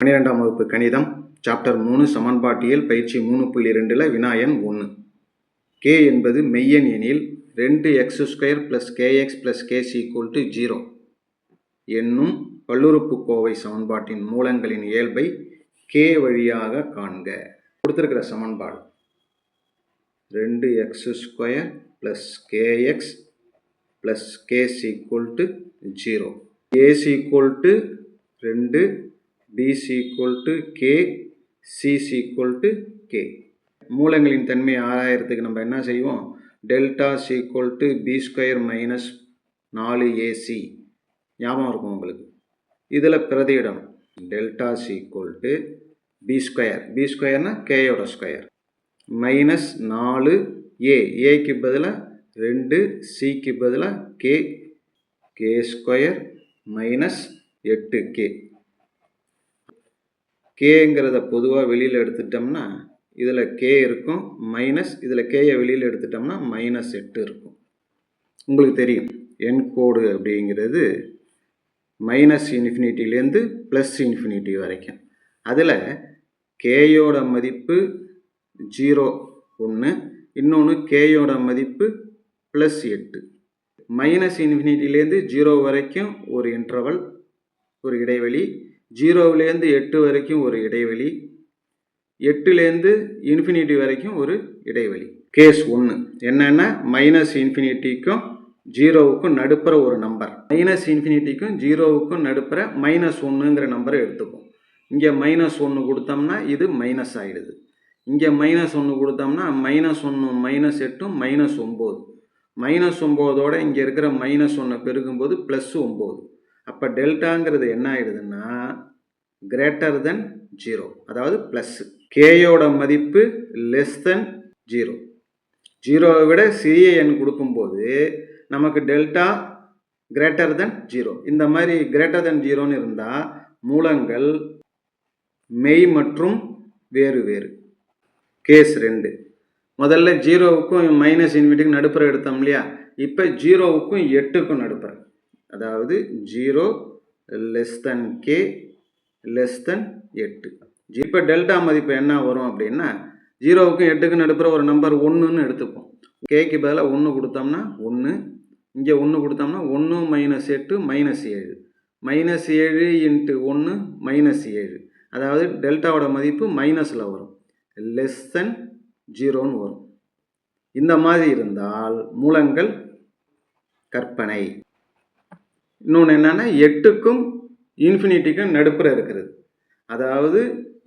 பன்னிரெண்டாம் வகுப்பு கணிதம் சாப்டர் மூணு சமன்பாட்டியல் பயிற்சி மூணு புள்ளி ரெண்டில் வினாயன் ஒன்று கே என்பது மெய்யன் எனில் ரெண்டு x square plus k x plus k's equal to zero என்னும் பல்லுறுப்புக்கோவை சமன்பாட்டின் மூலங்களின் இயல்பை கே வழியாக காண்க. கொடுத்துருக்கிற சமன்பாடு ரெண்டு X square plus K X plus K equal to zero A equal to ரெண்டு B equal to K C equal to K மூலங்களின் தன்மை ஆறாயிரத்துக்கு நம்ம என்ன செய்வோம்? Delta equal to B square minus நாலு ஏசி ஞாபகம் இருக்கும் உங்களுக்கு? இதில் பிரதியிடணும் delta equal to B square B ஸ்கொயர்னா கேயோட ஸ்கொயர் மைனஸ் நாலு ஏ ஏக்கு பதிலாக ரெண்டு சிக்கு பதிலாக கே கே ஸ்கொயர் மைனஸ் எட்டு கே கேங்கிறத பொதுவாக வெளியில் எடுத்துட்டோம்னா இதில் கே இருக்கும் மைனஸ் இதில் கேயை வெளியில் எடுத்துட்டோம்னா மைனஸ் எட்டு இருக்கும். உங்களுக்கு தெரியும் என் கோடு அப்படிங்கிறது மைனஸ் இன்ஃபினிட்டிலேருந்து ப்ளஸ் இன்ஃபினிட்டி வரைக்கும். அதில் கேயோட மதிப்பு ஜீரோ ஒன்று இன்னொன்று கேயோட மதிப்பு ப்ளஸ் எட்டு. மைனஸ் இன்ஃபினிட்டிலேருந்து ஜீரோ வரைக்கும் ஒரு இன்டர்வல் ஒரு இடைவெளி ஜீரோவிலேருந்து எட்டு வரைக்கும் ஒரு இடைவெளி எட்டுலேருந்து இன்ஃபினிட்டி வரைக்கும் ஒரு இடைவெளி. கேஸ் ஒன்று என்னென்னா மைனஸ் இன்ஃபினிட்டிக்கும் ஜீரோவுக்கும் நடுப்புற ஒரு நம்பர் மைனஸ் இன்ஃபினிட்டிக்கும் ஜீரோவுக்கும் நடுப்புற மைனஸ் ஒன்றுங்கிற நம்பரை எடுத்துப்போம். இங்கே மைனஸ் ஒன்று கொடுத்தோம்னா இது மைனஸ் ஆகிடுது இங்கே மைனஸ் ஒன்று கொடுத்தோம்னா மைனஸ் ஒன்று மைனஸ் எட்டும் மைனஸ் ஒம்பது. மைனஸ் ஒம்போதோட இங்கே இருக்கிற மைனஸ் ஒன்றை பெருக்கும்போது ப்ளஸ் ஒம்பது. அப்போ டெல்டாங்கிறது என்ன ஆகிடுதுன்னா கிரேட்டர் தென் ஜீரோ அதாவது ப்ளஸ்ஸு கேயோட மதிப்பு லெஸ் தென் ஜீரோ ஜீரோவை விட சிறிய எண் கொடுக்கும்போது நமக்கு டெல்டா கிரேட்டர் தென் ஜீரோ இந்த மாதிரி கிரேட்டர் தென் ஜீரோன்னு இருந்தால் மூலங்கள் மெய் மற்றும் வேறு வேறு. கேஸ் ரெண்டு. முதல்ல ஜீரோவுக்கும் மைனஸ் இன்விட்டுக்கும் நடுப்புற எடுத்தோம் இல்லையா? இப்போ ஜீரோவுக்கும் எட்டுக்கும் நடுப்புற அதாவது zero less than k less than எட்டு. இப்போ டெல்டா மதிப்பு என்ன வரும் அப்படின்னா ஜீரோவுக்கும் எட்டுக்கும் நடுப்புற ஒரு நம்பர் ஒன்றுன்னு எடுத்துப்போம். கேக்கு பதிலாக ஒன்று கொடுத்தோம்னா ஒன்று இங்கே ஒன்று கொடுத்தோம்னா ஒன்று மைனஸ் எட்டு மைனஸ் ஏழு. மைனஸ் ஏழு இன்ட்டு ஒன்று மைனஸ் ஏழு. அதாவது டெல்டாவோட மதிப்பு மைனஸில் வரும். லெஸ் தென் ஜீரோன்னு வரும். இந்த மாதிரி இருந்தால் மூலங்கள் கற்பனை. இன்னொன்று என்னென்னா எட்டுக்கும் இன்ஃபினிட்டிக்கும் நடுப்புற இருக்கிறது. அதாவது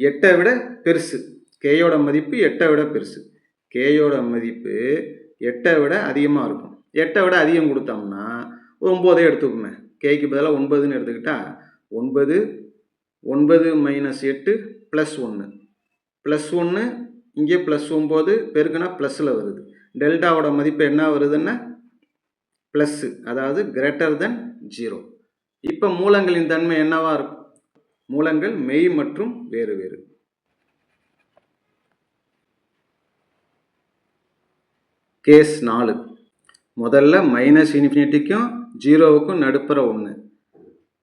எட்டை விட பெருசு. கேயோட மதிப்பு எட்டை விட பெருசு. கேயோட மதிப்பு எட்டை விட அதிகமாக இருக்கும். எட்டை விட அதிகம் கொடுத்தோம்னா ஒம்போதே எடுத்துக்குமே. கேக்கு பதிலாக ஒன்பதுன்னு எடுத்துக்கிட்டா ஒன்பது ஒன்பது மைனஸ் எட்டு ப்ளஸ் ஒன்று ப்ளஸ் ஒன்று இங்கே ப்ளஸ் ஒம்பது பெருக்குனா ப்ளஸில் வருது. டெல்டாவோட மதிப்பு என்ன வருதுன்னா ப்ளஸ்ஸு அதாவது கிரேட்டர் தென் ஜீரோ. இப்போ மூலங்களின் தன்மை என்னவா இருக்கும்? மூலங்கள் மெய் மற்றும் வேறு வேறு. கேஸ் நாலு. முதல்ல மைனஸ் இன்ஃபினிட்டிக்கும் ஜீரோவுக்கும் நடுப்புற ஒன்று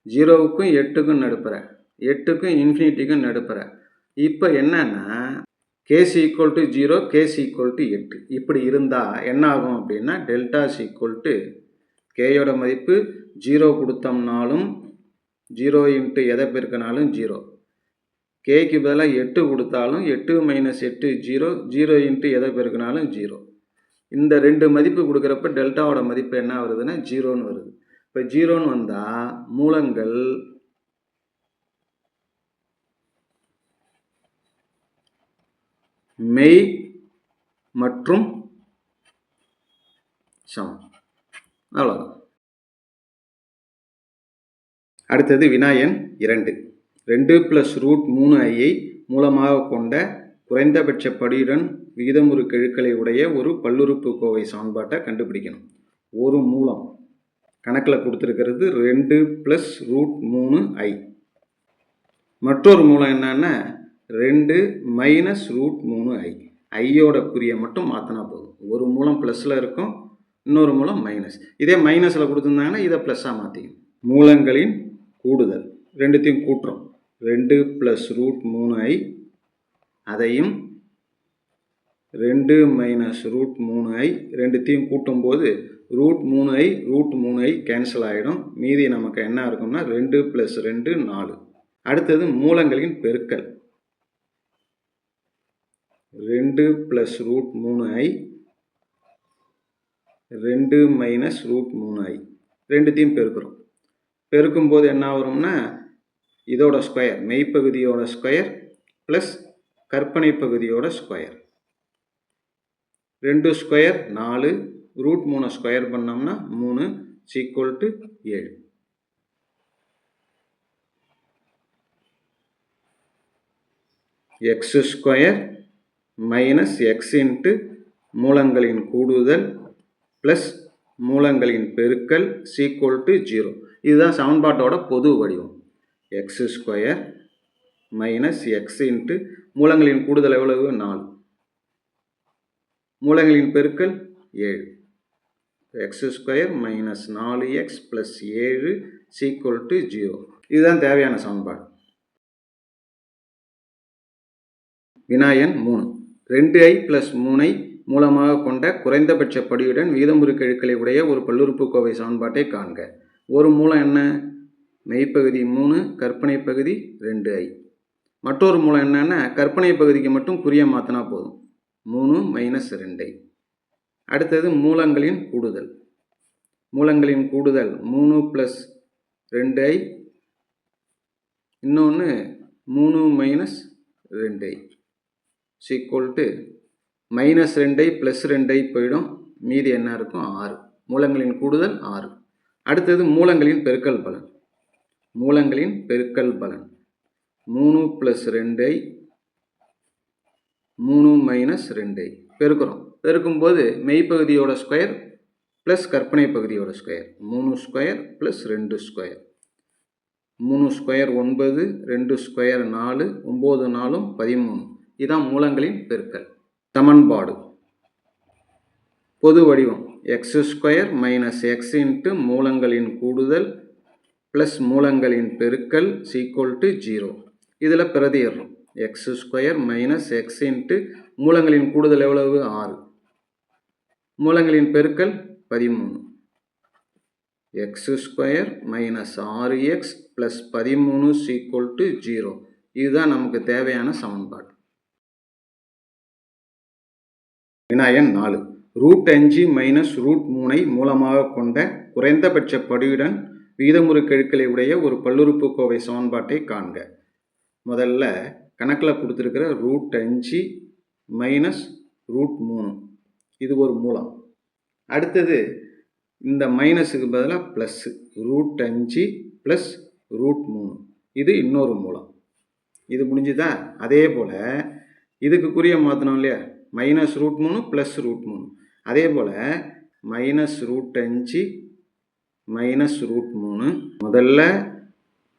ஜீரோவுக்கும் எட்டுக்கும் நடுப்புற. எட்டுக்கும் இன்ஃபினிட்டிக்கும் நடுப்புற. இப்போ என்னன்னா k's equal to zero k's equal to எட்டு. இப்படி இருந்தால் என்ன ஆகும் அப்படின்னா டெல்டாஸ் ஈக்குவல் டு கேயோட மதிப்பு ஜீரோ கொடுத்தோம்னாலும் ஜீரோ இன்ட்டு எதை பெருக்கினாலும் ஜீரோ. கேக்கு பதிலாக எட்டு கொடுத்தாலும் எட்டு மைனஸ் எட்டு ஜீரோ ஜீரோ இன்ட்டு எதை பெருக்கினாலும் ஜீரோ. இந்த ரெண்டு மதிப்பு கொடுக்குறப்ப டெல்டாவோட மதிப்பு என்ன வருதுன்னா ஜீரோன்னு வருது. இப்போ ஜீரோன்னு வந்தால் மூலங்கள் மெய் மற்றும் சமம் அவ்வளோதான் அடுத்தது வினாயன் இரண்டு. ரெண்டு ப்ளஸ் ரூட் மூணு ஐயை மூலமாக கொண்ட குறைந்தபட்ச படியுடன் விகிதமுறு கெழுக்களை உடைய ஒரு பல்லுறுப்பு கோவை சமன்பாட்டை கண்டுபிடிக்கணும். ஒரு மூலம். கணக்கில் கொடுத்துருக்கிறது ரெண்டு ப்ளஸ் ரூட் மூணு ஐ மற்றொரு மூலம் என்னன்னா ரெண்டு மைனஸ் ரூட் மூணு ஐ ஐயோட குறியை மட்டும் மாற்றினா போதும். ஒரு மூலம் ப்ளஸில் இருக்கும் இன்னொரு மூலம் மைனஸ் இதே மைனஸில் கொடுத்துருந்தாங்கன்னா இதை ப்ளஸ்ஸாக மாற்றிக்கணும் மூலங்களின் கூடுதல். ரெண்டுத்தையும் கூட்டுறோம். ரெண்டு ப்ளஸ் ரூட் மூணு ஐ அதையும் ரெண்டு மைனஸ் ரூட் மூணு ஐ ரெண்டுத்தையும் கூட்டும்போது ரூட் மூணு ஐ ரூட் மூணு ஐ கேன்சல் ஆகிடும் மீதி நமக்கு என்ன இருக்கும்னா ரெண்டு ப்ளஸ் ரெண்டு நாலு. அடுத்தது மூலங்களின் பெருக்கல். ரெண்டு ப்ளஸ் ரூட் மூணு ஐ ரெண்டு மைனஸ் ரூட் மூணு ஐ. ரெண்டுத்தையும் பெருக்கிறோம். பெருக்கும்போது என்ன வரும்னா இதோட ஸ்கொயர் மெய்ப்பகுதியோட ஸ்கொயர் ப்ளஸ் கற்பனை பகுதியோட ஸ்கொயர் ரெண்டு ஸ்கொயர் நாலு ரூட் மூணு ஸ்கொயர் பண்ணோம்னா மூணு சீக்குவல் டு ஏழு. X square minus x into மூலங்களின் கூடுதல் ப்ளஸ் மூலங்களின் பெருக்கல் சீக்குவல் டு ஜீரோ இதுதான் சமன்பாட்டோட பொது வடிவம். X square minus x into மூலங்களின் கூடுதல் எவ்வளவு? நாலு. மூலங்களின் பெருக்கல் ஏழு. எக்ஸ் ஸ்கொயர் மைனஸ் நாலு எக்ஸ் ப்ளஸ் ஏழு சீக்குவல் டு ஜீரோ இதுதான் தேவையான சமன்பாடு வினாயன் மூணு. ரெண்டு ஐ ப்ளஸ் மூணை மூலமாக கொண்ட குறைந்தபட்ச படியுடன் வீதமுறு கெழுக்களை உடைய ஒரு பல்லுறுப்புக்கோவை சமன்பாட்டை காண்க. ஒரு மூலம் என்ன? மெய்ப்பகுதி மூணு கற்பனை பகுதி ரெண்டு ஐ. மற்றொரு மூலம் என்னென்னா கற்பனை பகுதிக்கு மட்டும் குறிய மாற்றினா போதும். மூணு மைனஸ் ரெண்டை அடுத்தது மூலங்களின் கூடுதல். மூலங்களின் கூடுதல் மூணு ப்ளஸ் ரெண்டு ஐ. இன்னொன்று மூணு மைனஸ் ரெண்டு ஐ. டு மைனஸ் ரெண்டை ப்ளஸ் ரெண்டை போயிடும். மீதி என்ன இருக்கும்? ஆறு. மூலங்களின் கூடுதல் ஆறு. அடுத்தது மூலங்களின் பெருக்கல் பலன். மூலங்களின் பெருக்கல் பலன். மூணு ப்ளஸ் ரெண்டை மூணு மைனஸ் ரெண்டை பெருக்கிறோம். பெருக்கும்போது மெய்ப்பகுதியோட ஸ்கொயர் ப்ளஸ் கற்பனை பகுதியோட ஸ்கொயர் மூணு ஸ்கொயர் ப்ளஸ் ரெண்டு ஸ்கொயர் மூணு ஸ்கொயர் ஒன்பது ரெண்டு ஸ்கொயர் நாலு ஒம்பது நாலும் பதிமூணு. இதான் மூலங்களின் பெருக்கல். சமன்பாடு. பொது வடிவம். X square minus x into மூலங்களின் கூடுதல் ப்ளஸ் மூலங்களின் பெருக்கல் சீக்குவல் டு ஜீரோ இதில் பிரதியிடுறோம் x square minus x into மூலங்களின் கூடுதல் எவ்வளவு? ஆறு. மூலங்களின் பெருக்கல் பதிமூணு. எக்ஸ் ஸ்கொயர் மைனஸ் ஆறு எக்ஸ் ப்ளஸ் பதிமூணு சீக்குவல் டு ஜீரோ இதுதான் நமக்கு தேவையான சமன்பாடு. வினாயன் நாலு. ரூட் அஞ்சு மைனஸ் ரூட் மூனை மூலமாக கொண்ட குறைந்தபட்ச படியுடன் விகிதமுறு கெழுக்களை உடைய ஒரு பல்லுறுப்புக்கோவை சமன்பாட்டை காண்க. முதல்ல கணக்கில் கொடுத்துருக்கிற ரூட் அஞ்சு மைனஸ் ரூட் மூணு. இது ஒரு மூலம். அடுத்தது இந்த மைனஸுக்கு பதிலாக ப்ளஸ்ஸு ரூட் அஞ்சு ப்ளஸ் ரூட் மூணு. இது இன்னொரு மூலம். இது முடிஞ்சுதா? அதே போல் இதுக்குரிய மாற்றணும் இல்லையா? மைனஸ் ரூட் மூணு ப்ளஸ் ரூட் மூணு. அதே போல் மைனஸ் ரூட் அஞ்சு மைனஸ் ரூட் மூணு. முதல்ல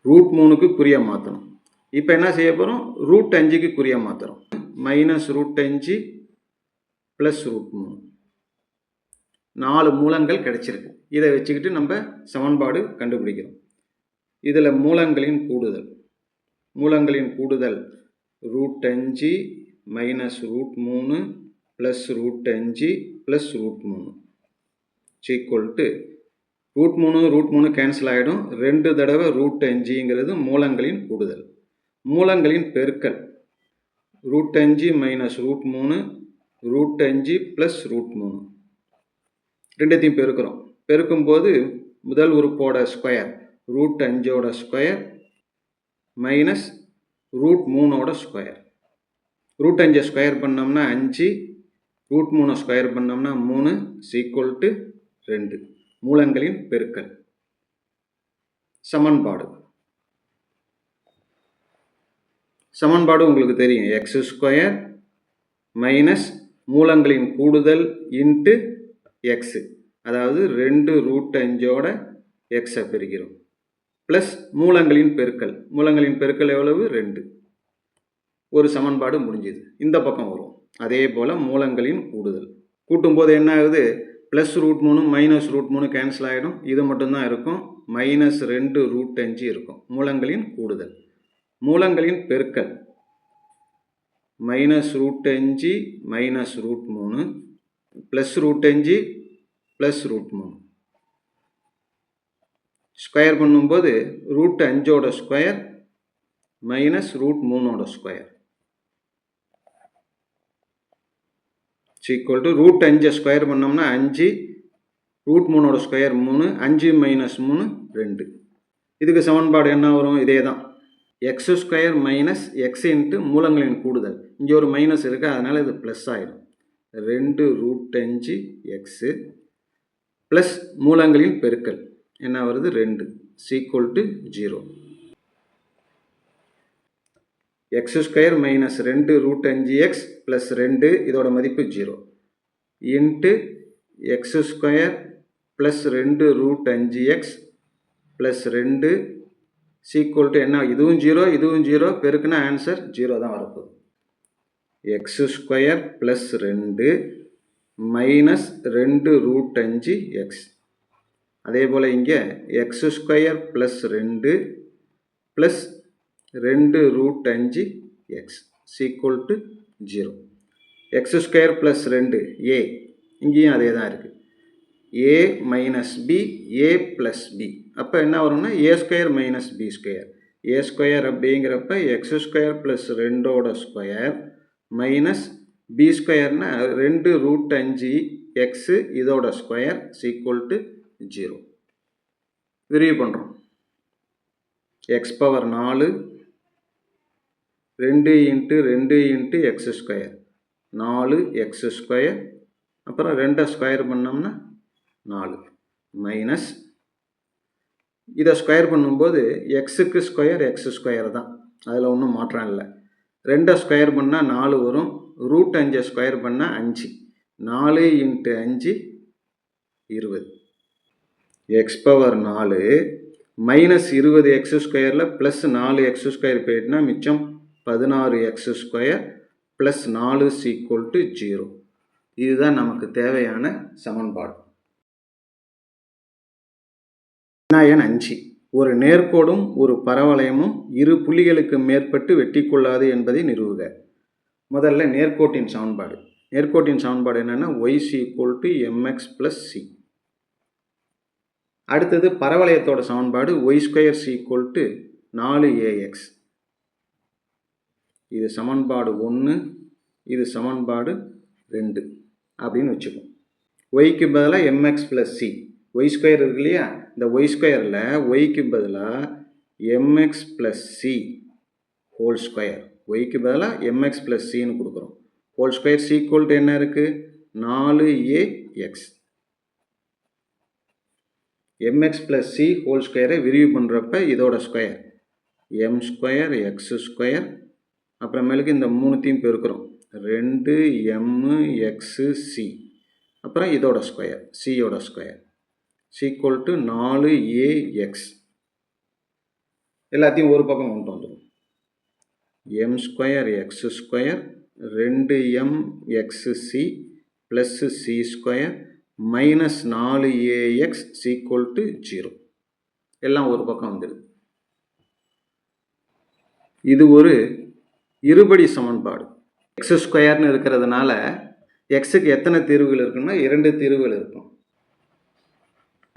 ரூட் மூணுக்கு குறிய மாற்றணும் இப்போ என்ன செய்ய போகிறோம் ரூட் அஞ்சுக்கு குறிய மாற்றுறோம் மைனஸ் ரூட் அஞ்சு ப்ளஸ் ரூட் மூணு. நாலு மூலங்கள் கிடைச்சிருக்கு. இதை வச்சுக்கிட்டு நம்ம சமன்பாடு கண்டுபிடிக்கிறோம். இதில் மூலங்களின் கூடுதல். மூலங்களின் கூடுதல் ரூட் அஞ்சு மைனஸ் ரூட் மூணு ப்ளஸ் ரூட் அஞ்சு ப்ளஸ் ரூட் மூணு. சீக்குவல் டு ரூட் மூணு ரூட் மூணு கேன்சல் ஆகிடும் ரெண்டு தடவை ரூட் அஞ்சுங்கிறது மூலங்களின் கூடுதல். மூலங்களின் பெருக்கல். ரூட் அஞ்சு மைனஸ் ரூட் மூணு ரூட் அஞ்சு ப்ளஸ் ரூட் மூணு. ரெண்டுத்தையும் பெருக்கிறோம். பெருக்கும்போது முதல் உறுப்போட ஸ்கொயர் ரூட் அஞ்சோட ஸ்கொயர் மைனஸ் ரூட் மூணோட ஸ்கொயர் ரூட் அஞ்சை ஸ்கொயர் பண்ணோம்னா அஞ்சு ரூட் மூணை ஸ்கொயர் பண்ணோம்னா மூணு சீக்குவல் டு ரெண்டு. மூலங்களின் பெருக்கல். சமன்பாடு. சமன்பாடு உங்களுக்கு தெரியும். எக்ஸ் ஸ்கொயர் மைனஸ் மூலங்களின் கூடுதல் இன்ட்டு எக்ஸு அதாவது ரெண்டு ரூட் அஞ்சோட எக்ஸை பெறுகிறோம். ப்ளஸ் மூலங்களின் பெருக்கல். மூலங்களின் பெருக்கல் எவ்வளவு? ரெண்டு. ஒரு சமன்பாடு முடிஞ்சுது. இந்த பக்கம் வரும். அதே போல் மூலங்களின் கூடுதல். கூட்டும்போது என்ன ஆகுது? ப்ளஸ் ரூட் மூணு மைனஸ் ரூட் மூணு கேன்சல் ஆகிடும் இது மட்டும்தான் இருக்கும். மைனஸ் ரெண்டு ரூட் அஞ்சு இருக்கும். மூலங்களின் கூடுதல். மூலங்களின் பெருக்கல். மைனஸ் ரூட் அஞ்சு மைனஸ் ரூட் மூணு ப்ளஸ் ரூட் அஞ்சு ப்ளஸ் ரூட் மூணு. ஸ்கொயர் பண்ணும்போது ரூட் அஞ்சோட ஸ்கொயர் மைனஸ் ரூட் மூணோட ஸ்கொயர் ஈக்குவல் டு ரூட் அஞ்சை ஸ்கொயர் பண்ணோம்னா அஞ்சு ரூட் மூணோட ஸ்கொயர் மூணு அஞ்சு மைனஸ் மூணு ரெண்டு. இதுக்கு சமன்பாடு என்ன வரும்? இதே தான் x square minus x into மூலங்களின் கூடுதல். இங்கே ஒரு மைனஸ் இருக்குது அதனால் இது ப்ளஸ் ஆகிடும் ரெண்டு ரூட் அஞ்சு எக்ஸு ப்ளஸ் மூலங்களின் பெருக்கல். என்ன வருது? ரெண்டு. Is equal to zero x square minus ரெண்டு ரூட் அஞ்சு எக்ஸ் ப்ளஸ் ரெண்டு இதோட மதிப்பு zero into x square plus ரெண்டு ரூட் அஞ்சு எக்ஸ் ப்ளஸ் ரெண்டு சீக்குவல் டு என்ன? இதுவும் ஜீரோ இதுவும் ஜீரோ பெருக்குனா ஆன்சர் ஜீரோ தான் வரப்போகுது. எக்ஸ் ஸ்கொயர் ப்ளஸ் ரெண்டு மைனஸ் ரெண்டு ரூட் அஞ்சு எக்ஸ் அதே போல் இங்கே எக்ஸ் ஸ்கொயர் ப்ளஸ் ரெண்டு ப்ளஸ் ரெண்டு ரூட் அஞ்சு x is equal to zero x square plus ரெண்டு ஏ இங்கேயும் அதே தான் இருக்குது a minus b a plus b அப்போ என்ன வரும்னா a square minus b square a square அப்படிங்கிறப்ப எக்ஸ் ஸ்கொயர் ப்ளஸ் ரெண்டோட ஸ்கொயர் மைனஸ் பி ஸ்கொயர்னா ரெண்டு ரூட் அஞ்சு எக்ஸு இதோட ஸ்கொயர் சீக்குவல் டு ஜீரோ விரிவு பண்ணுறோம் எக்ஸ் பவர் நாலு ரெண்டு இன்ட்டு ரெண்டு இன்ட்டு எக்ஸ் ஸ்கொயர் நாலு எக்ஸ் ஸ்கொயர் அப்புறம் ரெண்டை ஸ்கொயர் பண்ணோம்னா நாலு. மைனஸ் இதை ஸ்கொயர் பண்ணும்போது எக்ஸுக்கு ஸ்கொயர் எக்ஸ் ஸ்கொயர் தான். அதில் ஒன்றும் மாற்றம் இல்லை. ரெண்டை ஸ்கொயர் பண்ணால் நாலு வரும். ரூட் அஞ்சை ஸ்கொயர் பண்ணால் அஞ்சு. நாலு இன்ட்டு அஞ்சு இருபது. எக்ஸ் பவர் நாலு. மைனஸ் இருபது எக்ஸ் ஸ்கொயரில் ப்ளஸ் நாலு எக்ஸ் ஸ்கொயர் போயிட்டுனா மிச்சம் பதினாறு எக்ஸ் ஸ்கொயர் ப்ளஸ் நாலு சீக்குவல் டு ஜீரோ. இதுதான் நமக்கு தேவையான சமன்பாடு. வினாயன் அஞ்சு? ஒரு நேர்கோடும் ஒரு பரவளையமும் இரு புள்ளிகளுக்கு மேற்பட்டு வெட்டி கொள்ளாது என்பதை நிறுவுக. முதல்ல நேர்கோட்டின் சமன்பாடு. நேர்கோட்டின் சமன்பாடு என்னென்னா y c equal to m x plus c அடுத்தது பரவளையத்தோட சமன்பாடு y square c equal to நாலு ஏஎக்ஸ் இது சமன்பாடு ஒன்று இது சமன்பாடு ரெண்டு அப்படின்னு வச்சுப்போம் ஒய்க்கு பதிலாக m x plus c y square இருக்கு இல்லையா? இந்த ஒய் ஸ்கொயரில் ஒய்க்கு பதிலாக m x plus c whole square ஒய்க்கு பதிலாக எம்எக்ஸ் ப்ளஸ் சின்னு கொடுக்குறோம். ஹோல் ஸ்கொயர் சீக்குவல் டு என்ன இருக்குது நாலு a x m x plus c whole ஸ்கொயரை விரிவு பண்ணுறப்ப இதோட square m square x square அப்புறமேலுக்கு இந்த மூணுத்தையும் பெருக்கிறோம். ரெண்டு எம்மு எக்ஸு சி அப்புறம் இதோட ஸ்கொயர் சியோட ஸ்கொயர் சீக்குவல் டு நாலு ஏஎக்ஸ் எல்லாத்தையும் ஒரு பக்கம் கொண்டு வந்துடும் எம் ஸ்கொயர் எக்ஸ் ஸ்கொயர் ரெண்டு m x c plus c square minus நாலு a x is equal to zero எல்லாம் ஒரு பக்கம் வந்துடுது இது ஒரு இருபடி சமன்பாடு. எக்ஸ் ஸ்கொயர்னு இருக்கிறதுனால எக்ஸுக்கு எத்தனை தீர்வுகள் இருக்குன்னா இரண்டு தீர்வுகள் இருக்கும்.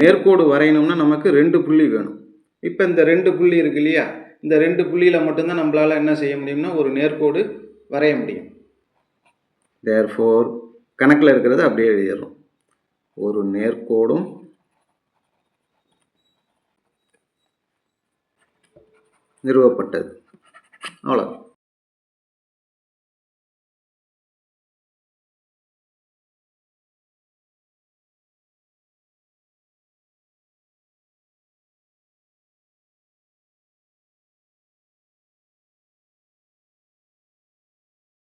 நேர்கோடு வரையணும்னா நமக்கு ரெண்டு புள்ளி வேணும். இப்போ இந்த ரெண்டு புள்ளி இருக்கு இல்லையா? இந்த ரெண்டு புள்ளியில் மட்டும்தான் நம்மளால் என்ன செய்ய முடியும்னா ஒரு நேர்கோடு வரைய முடியும். தேர்ஃபோர் கணக்கில் இருக்கிறது அப்படியே எழுதிடுறோம். ஒரு நேர்கோடும் நிறுவப்பட்டது. அவ்வளோ